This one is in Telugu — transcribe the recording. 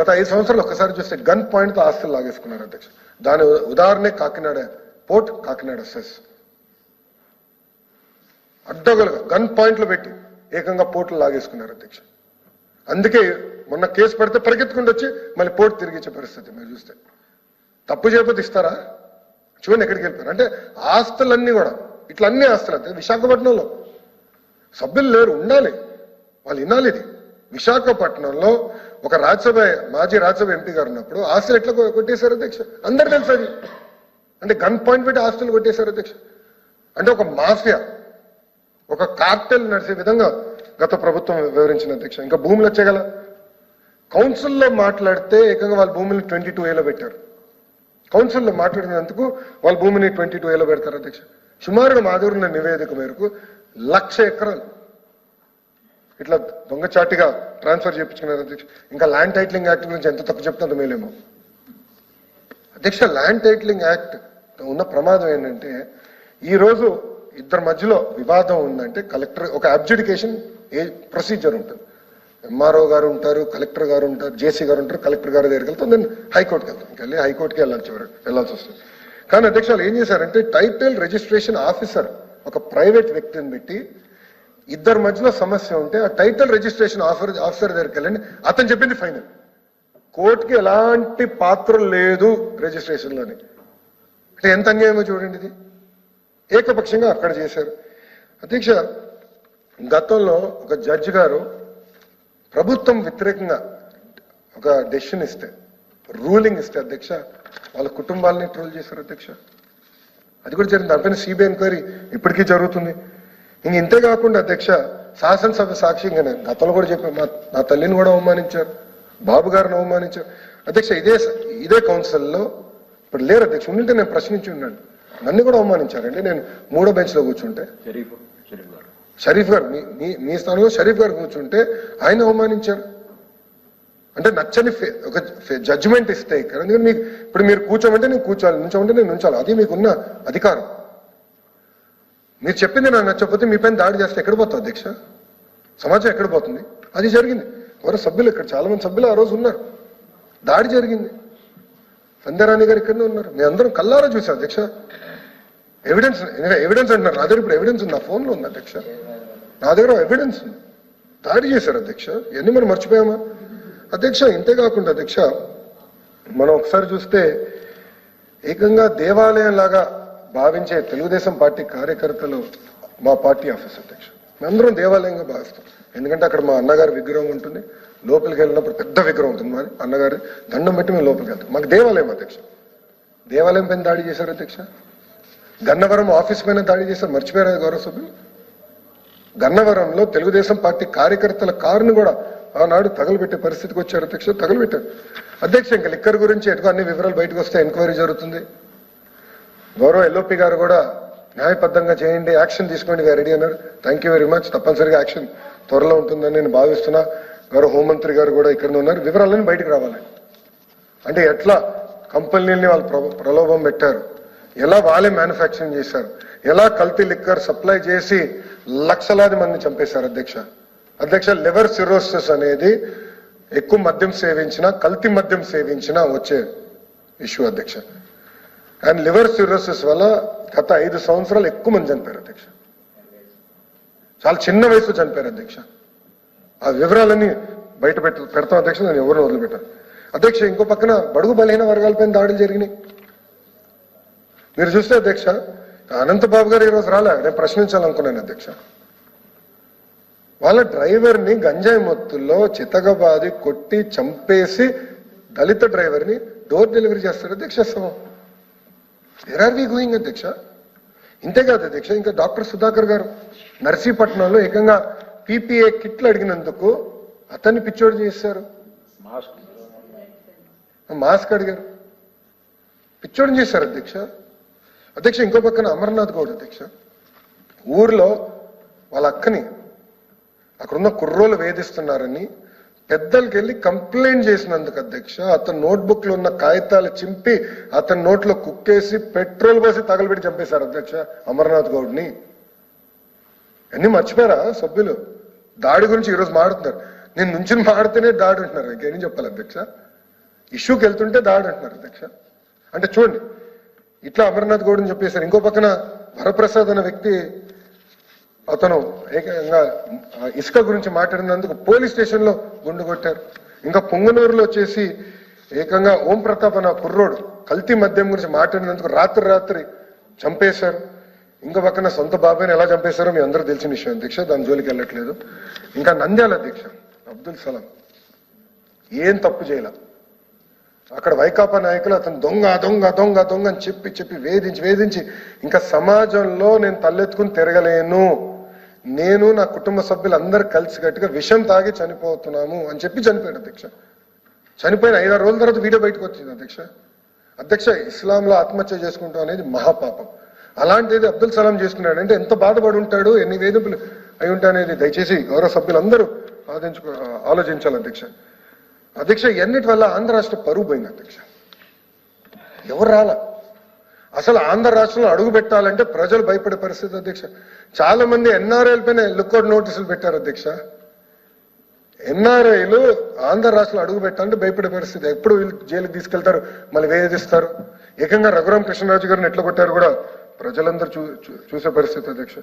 గత ఐదు సంవత్సరాలు ఒకసారి చూస్తే గన్ పాయింట్తో ఆస్తులు లాగేసుకున్నారు అధ్యక్ష. దాని ఉదాహరణే కాకినాడ పోర్ట్ కాకినాడ సెస్. అడ్డగలుగా గన్ పాయింట్లు పెట్టి ఏకంగా పోర్టులు లాగేసుకున్నారు అధ్యక్ష. అందుకే మొన్న కేసు పెడితే పరిగెత్తుకుంటూ వచ్చి మళ్ళీ పోర్టు తిరిగిచ్చే పరిస్థితి మీరు చూస్తే. తప్పు చేయకపోతే ఇస్తారా? చూడండి ఎక్కడికి వెళ్ళిపోయారు. అంటే ఆస్తులన్నీ కూడా ఇట్లా అన్ని ఆస్తులు అంతే విశాఖపట్నంలో. సభ్యులు లేరు ఉండాలి. వాళ్ళు వినాలి ఇది. విశాఖపట్నంలో ఒక రాజ్యసభ మాజీ రాజ్యసభ ఎంపీ గారు ఉన్నప్పుడు ఆస్తులు ఎట్లా కొట్టేశారు అధ్యక్ష? అందరు తెలుసు అది. అంటే గన్ పాయింట్ పెట్టి ఆస్తులు కొట్టేశారు అధ్యక్ష. అంటే ఒక మాఫియా ఒక కార్టెల్ నడిచే విధంగా గత ప్రభుత్వం వివరించిన అధ్యక్ష. ఇంకా భూములు వచ్చేగల కౌన్సిల్లో మాట్లాడితే ఏకంగా వాళ్ళ భూమిని ట్వంటీ టూ ఏలో పెట్టారు. కౌన్సిల్లో మాట్లాడినందుకు వాళ్ళ భూమిని ట్వంటీ టూ ఏలో పెడతారు అధ్యక్ష. సుమారుగా మా నివేదిక మేరకు లక్ష ఎకరాలు ఇట్లా దొంగచాటిగా ట్రాన్స్ఫర్ చేయించుకున్నారు. అధ్యక్ష ఇంకా ల్యాండ్ టైటిలింగ్ యాక్ట్ గురించి ఎంత తప్పు చెప్తుందో మేలేమో. అధ్యక్ష ల్యాండ్ టైటిలింగ్ యాక్ట్ ఉన్న ప్రమాదం ఏంటంటే ఈ రోజు ఇద్దరి మధ్యలో వివాదం ఉందంటే కలెక్టర్ ఒక అబ్జుడికేషన్ ఏ ప్రొసీజర్ ఉంటుంది. ఎంఆర్ఓ గారు ఉంటారు కలెక్టర్ గారు ఉంటారు జేసీ గారు ఉంటారు కలెక్టర్ గారి దగ్గరికి వెళ్తాం దెన్ హైకోర్టుకి వెళ్తాం. వెళ్ళి హైకోర్టుకి వెళ్ళాలి చివరి వెళ్ళాల్సి వస్తుంది. కానీ అధ్యక్షులు ఏం చేశారంటే టైటిల్ రిజిస్ట్రేషన్ ఆఫీసర్ ఒక ప్రైవేట్ వ్యక్తిని పెట్టి ఇద్దరి మధ్యలో సమస్య ఉంటే ఆ టైటిల్ రిజిస్ట్రేషన్ ఆఫర్ ఆఫీసర్ దగ్గరికి వెళ్ళండి. అతను చెప్పింది ఫైనల్ కోర్టుకి ఎలాంటి పాత్ర లేదు రిజిస్ట్రేషన్లోని అంటే ఎంత అన్యాయమో చూడండి ఇది. ఏకపక్షంగా అక్కడ చేశారు. అధ్యక్ష గతంలో ఒక జడ్జి గారు ప్రభుత్వం వ్యతిరేకంగా ఒక డెసిషన్ ఇస్తే రూలింగ్ ఇస్తే అధ్యక్ష వాళ్ళ కుటుంబాలని ట్రోల్ చేశారు అధ్యక్ష. అది కూడా జరిగింది. దానిపైన సిబిఐ ఎంక్వైరీ ఇప్పటికీ జరుగుతుంది. ఇంక ఇంతే కాకుండా అధ్యక్ష శాసనసభ సాక్షిగా నేను గతంలో కూడా చెప్పాను మా నా తల్లిని కూడా అవమానించారు బాబు గారిని అవమానించారు. అధ్యక్ష ఇదే ఇదే కౌన్సిల్లో ఇప్పుడు లేరు అధ్యక్ష ఉండింటే నేను ప్రశ్నించి ఉన్నాను. నన్ను కూడా అవమానించారండి. నేను మూడో బెంచ్లో కూర్చుంటే. షరీఫ్ గారు మీ మీ స్థానంలో షరీఫ్ గారు కూర్చుంటే ఆయన అవమానించారు. అంటే నచ్చని ఒక జడ్జిమెంట్ ఇస్తే ఇక్కడ. ఎందుకంటే మీకు ఇప్పుడు మీరు కూర్చోమంటే నేను కూర్చోవాలి నుంచోమంటే నేను నుంచాలి. అది మీకున్న అధికారం. మీరు చెప్పింది నాకు నచ్చకపోతే మీ పైన దాడి చేస్తే ఎక్కడ పోతుంది అధ్యక్ష? సమాజం ఎక్కడ పోతుంది? అది జరిగింది. ఎవరో సభ్యులు ఇక్కడ చాలా మంది సభ్యులు ఆ రోజు ఉన్నారు. దాడి జరిగింది. సంధ్యారాణి గారు ఇక్కడనే ఉన్నారు. మీ అందరం కల్లారా చూసాం అధ్యక్ష? ఎవిడెన్స్ ఎవిడెన్స్ అంటున్నారు. నా దగ్గర ఇప్పుడు ఎవిడెన్స్ ఉంది. నా ఫోన్లో ఉంది అధ్యక్ష. నా దగ్గర ఎవిడెన్స్ ఉంది. దాడి చేశారు అధ్యక్ష. ఎన్ని మనం మర్చిపోయామా? అధ్యక్ష ఇంతే కాకుండా అధ్యక్ష మనం ఒకసారి చూస్తే ఏకంగా దేవాలయం లాగా భావించే తెలుగుదేశం పార్టీ కార్యకర్తలు మా పార్టీ ఆఫీస్ అధ్యక్ష మేమందరం దేవాలయంగా భావిస్తాం. ఎందుకంటే అక్కడ మా అన్నగారి విగ్రహం ఉంటుంది. లోపలికి వెళ్ళినప్పుడు పెద్ద విగ్రహం ఉంటుంది మరి అన్నగారి దండం పెట్టి మేము లోపలికి వెళ్తాం. మాకు దేవాలయం అధ్యక్ష. దేవాలయం పైన దాడి చేశారు అధ్యక్ష? గన్నవరం ఆఫీస్ పైన దాడి చేశారు. మర్చిపోయారు గౌరవ సభ్యులు గన్నవరంలో తెలుగుదేశం పార్టీ కార్యకర్తల కారును కూడా ఆనాడు తగలబెట్టే పరిస్థితికి వచ్చారు అధ్యక్ష. తగలబెట్టారు. అధ్యక్ష ఇంకా లిక్కర్ గురించి ఎటుకో అన్ని వివరాలు బయటకు వస్తే ఎంక్వైరీ జరుగుతుంది. గౌరవ ఎల్ఓపి గారు కూడా న్యాయబద్ధంగా చేయండి యాక్షన్ తీసుకోండి రెడీ అన్నారు థ్యాంక్ యూ వెరీ మచ్ తప్పనిసరిగా యాక్షన్ త్వరలో ఉంటుందని నేను భావిస్తున్నా. గౌరవ హోంమంత్రి గారు కూడా ఇక్కడ ఉన్నారు. వివరాలన్నీ బయటకు రావాలి. అంటే ఎట్లా కంపెనీలని వాళ్ళు ప్ర- ప్రలోభం పెట్టారు? ఎలా వాళ్ళే మ్యానుఫ్యాక్చరింగ్ చేశారు? ఎలా కల్తీ లిక్కర్ సప్లై చేసి లక్షలాది మందిని చంపేశారు అధ్యక్ష? అధ్యక్ష లివర్ సిరోసిస్ అనేది ఎక్కువ మద్యం సేవించినా కల్తీ మద్యం సేవించినా వచ్చే ఇష్యూ అధ్యక్ష. అండ్ లివర్ సిరోసిస్ వల్ల గత ఐదు సంవత్సరాలు ఎక్కువ మంది చనిపోయారు అధ్యక్ష. చాలా చిన్న వయసులో చనిపోయారు అధ్యక్ష. ఆ వివరాలన్నీ బయట పెట్ పెడతాం అధ్యక్ష నేను ఎవరిని వదిలిపెట్టాను. అధ్యక్ష ఇంకో పక్కన బడుగు బలహీన వర్గాలపైన దాడులు జరిగినాయి. మీరు చూస్తే అధ్యక్ష అనంతబాబు గారు ఈరోజు రాలే నేను ప్రశ్నించాలనుకున్నాను అధ్యక్ష. వాళ్ళ డ్రైవర్ని గంజాయి మొత్తుల్లో చితగబాది కొట్టి చంపేసి దళిత డ్రైవర్ని డోర్ డెలివరీ చేస్తారు అధ్యక్ష వేర్ ఆర్ వి గోయింగ్ అధ్యక్ష ఇంతేకాదు అధ్యక్ష ఇంకా డాక్టర్ సుధాకర్ గారు నర్సీపట్నంలో ఏకంగా పీపీఏ కిట్లు అడిగినందుకు అతన్ని పిచ్చోడు చేశారు. మాస్క్ మాస్క్ అడిగారు. పిచ్చోడిని చేశారు అధ్యక్ష. అధ్యక్ష ఇంకో పక్కన అమర్నాథ్ గౌడ్ అధ్యక్ష. ఊర్లో వాళ్ళ అక్కని అక్కడున్న కుర్రోలు వేధిస్తున్నారని పెద్దలకి వెళ్ళి కంప్లైంట్ చేసినందుకు అధ్యక్ష అతని నోట్బుక్లో ఉన్న కాగితాలు చింపి అతని నోట్లో కుక్కేసి పెట్రోల్ పోసి తగలబెట్టి చంపేశారు అధ్యక్ష అమర్నాథ్ గౌడ్ని. అన్ని మర్చిపోయారా సభ్యులు? దాడి గురించి ఈరోజు మాడుతున్నారు నేను నుంచి మాడితేనే దాడి అంటున్నారు. ఇంకేం చెప్పాలి అధ్యక్ష? ఇష్యూకి వెళ్తుంటే దాడి అంటున్నారు అధ్యక్ష. అంటే చూడండి ఇట్లా అమర్నాథ్ గౌడ్ అని చెప్పేశారు. ఇంకో పక్కన వరప్రసాద్ అనే వ్యక్తి అతను ఏకంగా ఆ, ఇసుక గురించి మాట్లాడినందుకు పోలీస్ స్టేషన్లో గుండు కొట్టారు. ఇంకా పొంగనూరులో వచ్చేసి ఏకంగా ఓం ప్రతాప్ అన్న కుర్రోడు కల్తీ మద్యం గురించి మాట్లాడినందుకు రాత్రి రాత్రి చంపేశారు. ఇంకా పక్కన సొంత బాబాయ్ని ఎలా చంపేశారో మీ అందరూ తెలిసిన విషయం. దీక్ష దాని జోలికి వెళ్ళట్లేదు. ఇంకా నంద్యాల దీక్ష అబ్దుల్ సలాం. ఏం తప్పు చేయలే. అక్కడ వైకాపా నాయకులు అతను దొంగ దొంగ దొంగ దొంగ అని చెప్పి చెప్పి వేధించి వేధించి ఇంకా సమాజంలో నేను తలెత్తుకుని తిరగలేను. నేను నా కుటుంబ సభ్యులందరూ కలిసి గట్టిగా విషం తాగి చనిపోతున్నాము అని చెప్పి చనిపోయాడు అధ్యక్ష. చనిపోయిన ఐదారు రోజుల తర్వాత వీడియో బయటకు వచ్చింది అధ్యక్ష. అధ్యక్ష ఇస్లాంలో ఆత్మహత్య చేసుకుంటాం అనేది మహాపాపం. అలాంటిది అబ్దుల్ సలాం చేసుకున్నాడు. అంటే ఎంత బాధపడి ఉంటాడు ఎన్ని వేధింపులు అయి ఉంటాయనేది దయచేసి గౌరవ సభ్యులందరూ ఆలోచించుకో ఆలోచించాలి అధ్యక్ష. అధ్యక్ష ఎన్నిటి వల్ల ఆంధ్ర రాష్ట్ర పరువు పోయింది అధ్యక్ష? ఎవరు రాలా? అసలు ఆంధ్ర రాష్ట్రంలో అడుగు పెట్టాలంటే ప్రజలు భయపడే పరిస్థితి అధ్యక్ష. చాలా మంది ఎన్ఆర్ఐల పైన లుక్అవుట్ నోటీసులు పెట్టారు అధ్యక్ష. ఎన్ఆర్ఐలు ఆంధ్ర రాష్ట్రంలో అడుగు పెట్టాలంటే భయపడే పరిస్థితి. ఎప్పుడు వీళ్ళు జైలుకి తీసుకెళ్తారు? మళ్ళీ వేధిస్తారు. ఏకంగా రఘురామ కృష్ణరాజు గారిని ఎట్లా కొట్టారు కూడా ప్రజలందరూ చూ చూ- చూసే పరిస్థితి అధ్యక్ష.